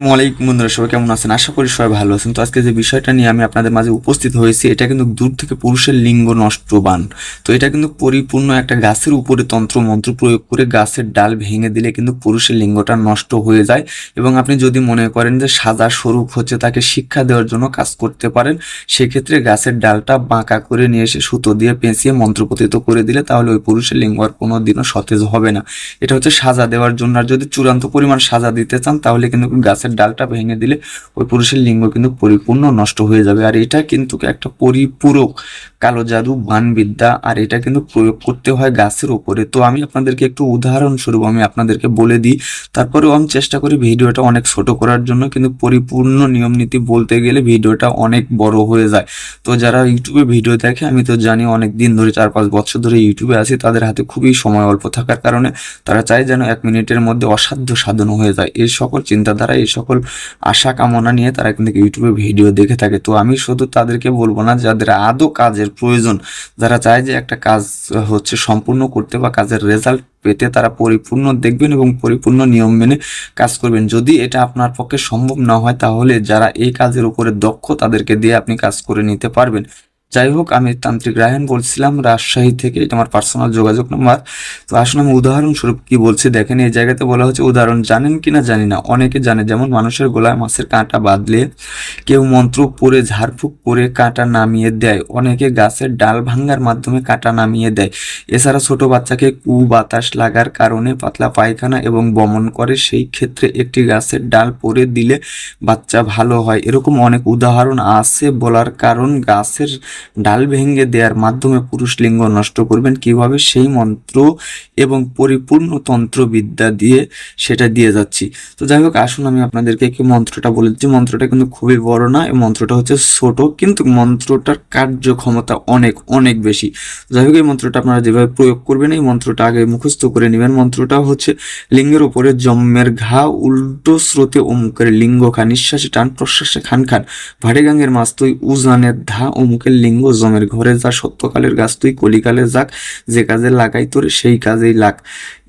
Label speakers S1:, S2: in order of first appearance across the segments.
S1: ওয়ালাইকুম বন্ধুরা, সবাই কেমন আছেন? আশা করি সবাই ভালো আছেন। তো আজকে যে বিষয়টা নিয়ে আমি আপনাদের মাঝে উপস্থিত হয়েছি, এটা কিন্তু দূর থেকে পুরুষের লিঙ্গ নষ্টবান তো এটা কিন্তু পরিপূর্ণ একটা গাছের উপরে তন্ত্র মন্ত্র প্রয়োগ করে গাছের ডাল ভেঙে দিলে কিন্তু পুরুষের লিঙ্গটা নষ্ট হয়ে যায়। এবং আপনি যদি মনে করেন যে সাদা স্বরূপ হচ্ছে তাকে শিক্ষা দেওয়ার জন্য কাজ করতে পারেন, সেক্ষেত্রে গাছের ডালটা বাঁকা করে নিয়ে এসে সুতো দিয়ে পেঁচিয়ে মন্ত্রপতিত করে দিলে তাহলে ওই পুরুষের লিঙ্গ আর কোনো দিনও সতেজ হবে না। এটা হচ্ছে সাজা দেওয়ার জন্য। আর যদি চূড়ান্ত পরিমাণ সাজা দিতে চান, তাহলে কিন্তু গাছের ডালটা ভেঙে দিলে ওই পুরুষের লিঙ্গ কিন্তু পরিপূর্ণ নষ্ট হয়ে যাবে। আর এটা কিন্তু একটা পরিপূরক কালো জাদু, বানবিদ্যা, আর এটা কিন্তু প্রয়োগ করতে হয় গাছের উপরে তো আমি আপনাদেরকে একটু উদাহরণস্বরূপ আমি আপনাদেরকে বলে দিই। তারপরেও আমি চেষ্টা করি ভিডিওটা অনেক ছোট করার জন্য, কিন্তু পরিপূর্ণ নিয়ম নীতি বলতে গেলে ভিডিওটা অনেক বড় হয়ে যায়। তো যারা ইউটিউবে ভিডিও দেখে, আমি তো জানি অনেক দিন ধরে, চার পাঁচ বছর ধরে ইউটিউবে আছি, তাদের হাতে খুবই সময় অল্প থাকার কারণে তারা চায় যেন এক মিনিটের মধ্যে অসাধ্য সাধন হয়ে যায়। এই সকল চিন্তাধারা, এই সকল আশা কামনা নিয়ে তারা কিন্তু ইউটিউবে ভিডিও দেখে থাকে। তো আমি শুধু তাদেরকে বলব না, যাদের আদৌ কাজের প্রয়োজন। যারা চায় যে একটা কাজ হচ্ছে সম্পূর্ণ করতে বা কাজের রেজাল্ট পেতে তারা পরিপূর্ণ দেখবেন এবং পরিপূর্ণ নিয়ম মেনে কাজ করবেন। যদি এটা আপনার পক্ষে সম্ভব না হয়, তাহলে যারা এই কাজের উপরে দক্ষ, তাদেরকে দিয়ে আপনি কাজ করে নিতে পারবেন। যাই হোক আমি তান্ত্রিক রায়হান বলছিলাম, রাজশাহী থেকে এটা আমার পার্সোনাল যোগাযোগ নাম্বার তো আসলে আমি উদাহরণস্বরূপ কি বলছি, দেখেন, এই জায়গাতে বলা হচ্ছে উদাহরণ, জানেন কি না জানি না। অনেকে জানে, যেমন মানুষের গোলায় মাছের কাঁটা বাঁধলে কেউ মন্ত্র পরে ঝাড়ফুঁক করে কাঁটা নামিয়ে দেয়। অনেকে গাছের ডাল ভাঙ্গার মাধ্যমে কাঁটা নামিয়ে দেয়। এছাড়া ছোট বাচ্চাকে কু বাতাস লাগার কারণে পাতলা পায়খানা এবং বমন করে। সেই ক্ষেত্রে একটি গাছের ডাল পরে দিলে বাচ্চা ভালো হয়। এরকম অনেক উদাহরণ আছে বলার কারণ, গাছের ডাল ভেঙে দেওয়ার মাধ্যমে পুরুষ লিঙ্গ নষ্ট করবেন কীভাবে? সেই মন্ত্র এবং পরিপূর্ণ তন্ত্রবিদ্যা দিয়ে সেটা দিয়ে যাচ্ছি। তো যাই হোক, আসুন আমি আপনাদেরকে কি মন্ত্রটা বলে দিচ্ছি। মন্ত্রটা কিন্তু খুবই বড় না, এই মন্ত্রটা হচ্ছে ছোট, কিন্তু মন্ত্রটার কার্যক্ষমতা অনেক অনেক বেশি। যাই হোক, এই মন্ত্রটা আপনারা যেভাবে প্রয়োগ করবেন, এই মন্ত্রটা আগে মুখস্থ করে নেবেন। মন্ত্রটা হচ্ছে, লিঙ্গের উপরে জম্মের ঘা, উল্টো স্রোতে অমুকের লিঙ্গ খা, নিঃশ্বাসে টান প্রশ্বাসে খান খান ভাড়ে তুই উজানের ধা, অমুকের লিঙ্গ জমের ঘরে যা সত্যকালের গাছ, তুই কলিকালে যাক, যে কাজে লাগাই তোর, সেই কাজেই লাগ।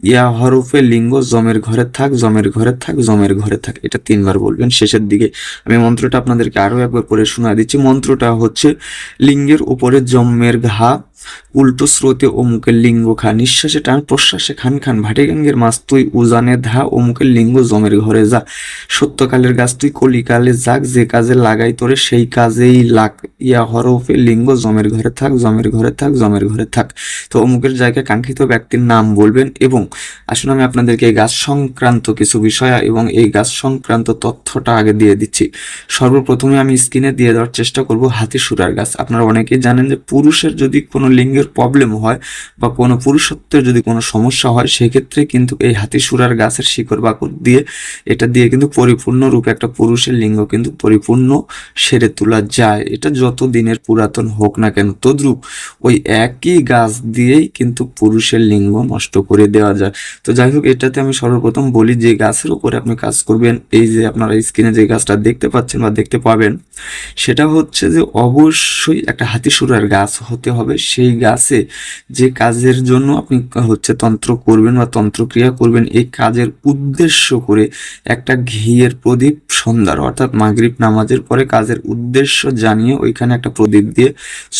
S1: ইয়া হরফে লিঙ্গ, জমের ঘরে থাক, জমের ঘরে থাক, জমের ঘরে থাক, এটা তিনবার বলবেন শেষের দিকে। আমি মন্ত্রটা আপনাদেরকে আরও একবার পড়ে শোনা দিচ্ছি। মন্ত্রটা হচ্ছে, লিঙ্গের উপরে জমের ঘা উল্টো স্রোতে অমুকের লিঙ্গ খা নিঃশ্বাসে টান, প্রশ্বাসে খান খান, ভাটে গাঙ্গের মাছ, তুই উজানে ধা, অমুকের লিঙ্গ জমের ঘরে যা। সত্যকালের গাছ, তুই কলিকালে যাক, যে কাজে লাগাই তোরে, সেই কাজেই লাগ, ইয়া হরফে লিঙ্গ জমের ঘরে থাক, জমের ঘরে থাক, জমের ঘরে থাক। তো অমুকের জায়গায় কাঙ্ক্ষিত ব্যক্তির নাম বলবেন এবং আসুন আমি আপনাদেরকে এই গাছ সংক্রান্ত কিছু বিষয় এবং এই গাছ সংক্রান্ত তথ্যটা আগে দিয়ে দিচ্ছি। সর্বপ্রথমে আমি স্ক্রিনে দিয়ে দেওয়ার চেষ্টা করব হাতি সুরার গাছ। আপনারা অনেকেই জানেন যে পুরুষের যদি কোনো লিঙ্গের প্রবলেম হয় বা কোনো পুরুষত্বের যদি কোনো সমস্যা হয়, সেক্ষেত্রে কিন্তু এই হাতি সুরার গাছের শিকড় বাকড় দিয়ে এটা দিয়ে কিন্তু পরিপূর্ণ রূপে একটা পুরুষের লিঙ্গ কিন্তু পরিপূর্ণ সেরে তোলা যায়। এটা যত দিনের পুরাতন হোক না কেন, তদ্রুপ ওই একই গাছ দিয়েই কিন্তু পুরুষের লিঙ্গ নষ্ট করে দেওয়া যায়। তো যাই হোক, এটাতে আমি সর্বপ্রথম বলি যে গাছের উপরে আপনি কাজ করবেন, এই যে আপনারা স্ক্রিনে যে গাছটা দেখতে পাচ্ছেন বা দেখতে পাবেন, সেটা হচ্ছে যে অবশ্যই একটা হাতিসুরার গাছ হতে হবে সেই গাছে যে কাজের জন্য আপনি হচ্ছে তন্ত্র করবেন বা তন্ত্রক্রিয়া করবেন, এই কাজের উদ্দেশ্য করে একটা ঘিয়ের প্রদীপ সন্ধ্যার অর্থাৎ মাগরিব নামাজের পরে কাজের উদ্দেশ্য জানিয়ে ওইখানে একটা প্রদীপ দিয়ে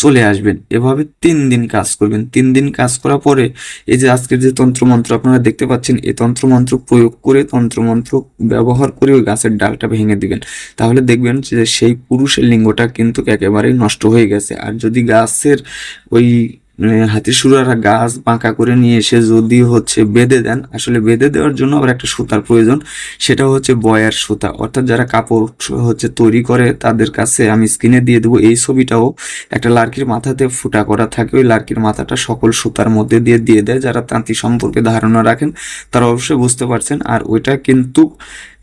S1: চলে আসবেন। এভাবে তিন দিন কাজ করবেন। তিন দিন কাজ করার পরে এই যে আজকের যে তন্ত্রমন্ত্র আপনারা দেখতে পাচ্ছেন, এই তন্ত্রমন্ত্র প্রয়োগ করে তন্ত্রমন্ত্র ব্যবহার করে ওই গাছের ডালটা ভেঙে দিবেন। তাহলে দেখবেন যে সেই পুরুষের লিঙ্গটা কিন্তু একেবারেই নষ্ট হয়ে গেছে। আর যদি গাছের ওই হাতি সুরার গাছ বাঁকা করে নিয়ে এসে যদি হচ্ছে বেঁধে দেন, আসলে বেঁধে দেওয়ার জন্য আবার একটা সুতার প্রয়োজন, সেটা হচ্ছে বয়ার সুতা। অর্থাৎ যারা কাপড় হচ্ছে তৈরি করে, তাদের কাছে আমি স্ক্রিনে দিয়ে দেবো এই ছবিটাও। একটা লার্কির মাথাতে ফুটা করা থাকে, ওই লার্কির মাথাটা সকল সুতার মধ্যে দিয়ে দিয়ে দেয়। যারা তাঁতি সম্পর্কে ধারণা রাখেন, তারা অবশ্যই বুঝতে পারছেন। আর ওইটা কিন্তু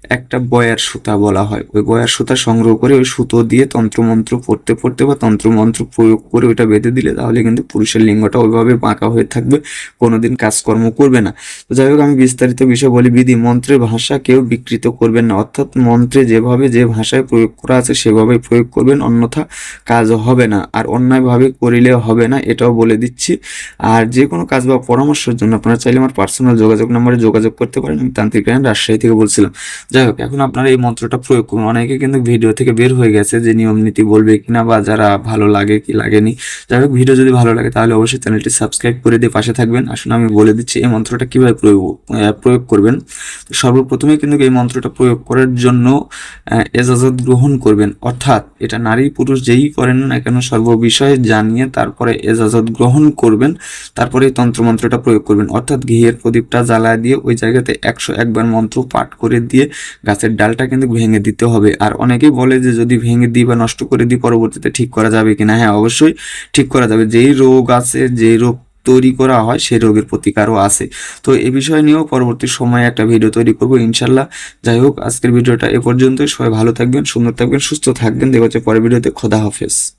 S1: একটা বয়ার সুতা বলা হয়। ওই বয়ার সুতা সংগ্রহ করে ওই সুতো দিয়ে তন্ত্রমন্ত্র পড়তে পড়তে বা তন্ত্রমন্ত্র প্রয়োগ করে ওইটা বেঁধে দিলে তাহলে কিন্তু পুরুষের লিঙ্গটা ওইভাবে বাঁকা হয়ে থাকবে, কোনোদিন কাজকর্ম করবে না। তো যাই হোক, আমি বিস্তারিত বিষয় বলি। বিধি মন্ত্রের ভাষা কেউ বিকৃত করবেন না। অর্থাৎ মন্ত্রে যেভাবে যে ভাষায় প্রয়োগ করা আছে সেভাবে প্রয়োগ করবেন, অন্যথা কাজ হবে না। আর অন্যায়ভাবে করিলে হবে না, এটাও বলে দিচ্ছি। আর যে কোনো কাজ বা পরামর্শের জন্য আপনারা চাইলে আমার পার্সোনাল যোগাযোগ নম্বরে যোগাযোগ করতে পারেন। আমি তান্ত্রিক রাজশাহী থেকে বলছিলাম। যাই হোক, এখন আপনারা এই মন্ত্রটা প্রয়োগ করুন। অনেকে কিন্তু ভিডিও থেকে বের হয়ে গেছে যে নিয়ম নীতি বলবে কিনা বা যারা ভালো লাগে কি লাগেনি। যাই হোক, ভিডিও যদি ভালো লাগে তাহলে অবশ্যই চ্যানেলটি সাবস্ক্রাইব করে দিয়ে পাশে থাকবেন। আসুন, আমি বলে দিচ্ছি এই মন্ত্রটা কীভাবে প্রয়োগ প্রয়োগ করবেন। সর্বপ্রথমে কিন্তু এই মন্ত্রটা প্রয়োগ করার জন্য এজাজত গ্রহণ করবেন। অর্থাৎ এটা নারী পুরুষ যেই করেন না কেন সর্ববিষয়ে জানিয়ে তারপরে এজাজত গ্রহণ করবেন, তারপরে এই তন্ত্রমন্ত্রটা প্রয়োগ করবেন। অর্থাৎ ঘিয়ের প্রদীপটা জ্বালায় দিয়ে ওই জায়গাতে একশো একবার মন্ত্র পাঠ করে দিয়ে গাছের ডালটা কিন্তু ভেঙে দিতে হবে। আর অনেকেই বলে যে যদি ভেঙে দিই বা নষ্ট করে দিই, পরবর্তীতে ঠিক করা যাবে কিনা? হ্যাঁ অবশ্যই ঠিক করা যাবে। যেই রোগ আছে, যেই রোগ তৈরি করা হয়, সেই রোগের প্রতিকারও আছে। তো এই বিষয় নিয়েও পরবর্তী সময়ে একটা ভিডিও তৈরি করব, ইনশাল্লাহ। যাই হোক, আজকের ভিডিওটা এ পর্যন্তই। সবাই ভালো থাকবেন, সুন্দর থাকবেন, সুস্থ থাকবেন। দেখা হচ্ছে পরের ভিডিওতে। খোদা হাফেজ।